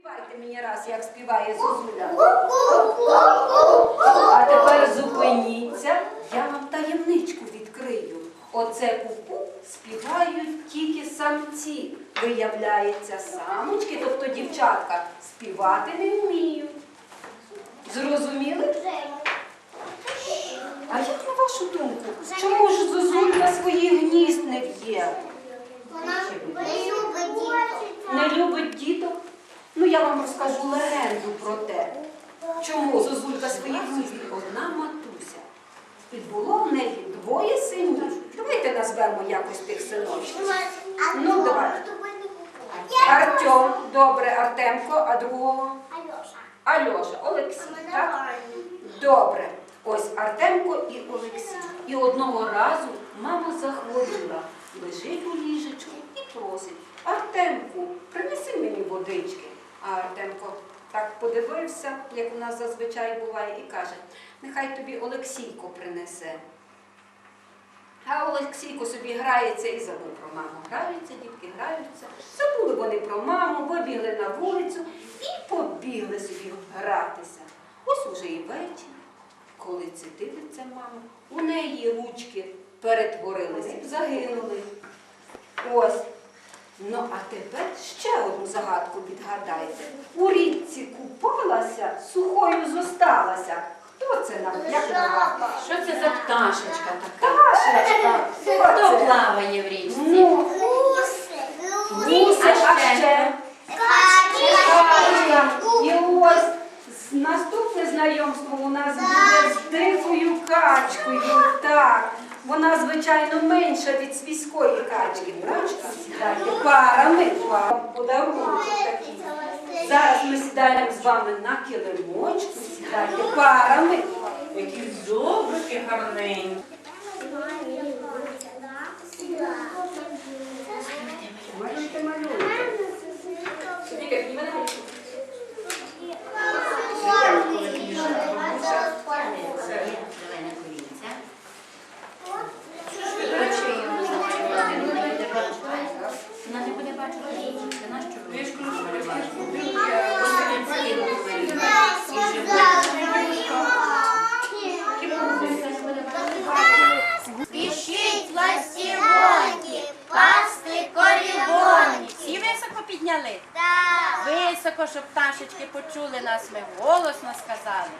Співайте мені раз, як співає Зозуля. А тепер зупиніться, я вам таємничку відкрию. Оце куку співають тільки самці. Виявляється, самочки, тобто дівчатка, співати не вміють. Зрозуміли? А як на вашу думку, чому ж Зозулька своїх гнізд не в'є? Вона не любить діток. Не любить діток? Ну я вам розкажу легенду про те, чому Зозулька своїх гнізд одна матуся. І було в неї двоє синів. Давайте назвемо якось тих синочків. Ну, давай. Артем, добре, Артемко, а другого. Альоша, Олексій. Так? Добре. Ось Артемко і Олексій. І одного разу мама захворіла, лежить у ліжечку і просить Артемку, принеси мені водички. А Артемко так подивився, як у нас зазвичай буває, і каже, нехай тобі Олексійко принесе. А Олексійко собі грається і забув про маму. Граються, дітки граються. Забули вони про маму, вибігли на вулицю і побігли собі гратися. Ось уже і вечір. Коли це дивиться мама, у неї ручки перетворилися, загинули. Ось. Ну, а тепер ще загадку відгадайте. У річці купалася, сухою зосталася. Хто це нам? Як нам? Що це за пташечка така? Пташечка. Хто Хто це? плаває в річці? Ну, Гуси. гуси, а ще. Качка. І ось з- наступне знайомство у нас буде з дикою качкою. Так. Вона, звичайно, менша від свійської качки. правда? парами, Подарунки такий. Зараз ми сідаємо з вами на килимочку, сідайте парами. Які зубики гарненькі. Малюйте, малюйте. Зелена корінця. Очі йому закривати, вона не буде бачити. Вона не буде бачити. Це нащо ви? Я ж кажу, що не бачите. Ось він стіну вирізав. І живе. Спішіть ластівоньки, пасти корівоньки. Всі високо підняли? Високо, щоб пташечки почули нас, ми голосно сказали.